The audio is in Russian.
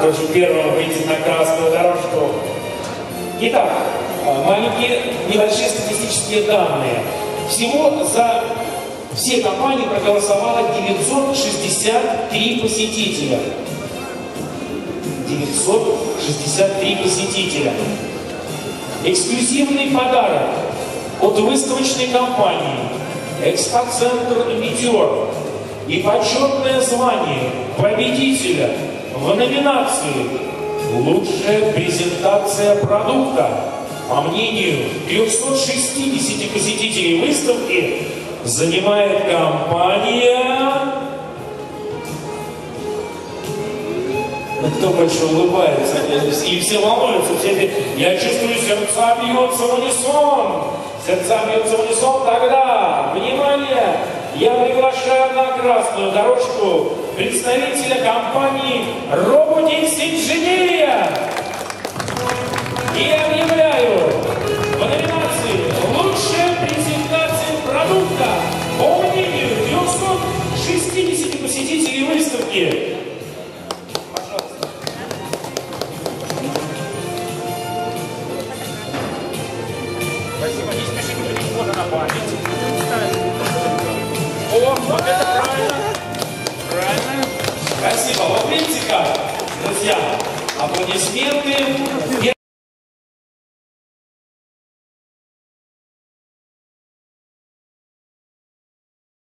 Прошу первого выйти на красную дорожку. Итак, маленькие небольшие статистические данные. Всего за все компании проголосовало 963 посетителя. 963 посетителя. Эксклюзивный подарок от выставочной компании «Экспоцентр Метеор» и почетное звание победителя в номинации «Лучшая презентация продукта» по мнению 360 посетителей выставки занимает компания... Кто больше улыбается? И все волнуются. Все... Я чувствую, сердца бьется в унисон. Сердца бьется в унисон. Тогда, внимание, я приглашаю на красную дорожку представителя компании Robotics Инженерия. И объявляю в номинации «Лучшая презентация продукта» по мнению 260 посетителей выставки. Пожалуйста. Спасибо, не спешите, вот на память. О, вот это. Спасибо. Вот видите друзья, аплодисменты.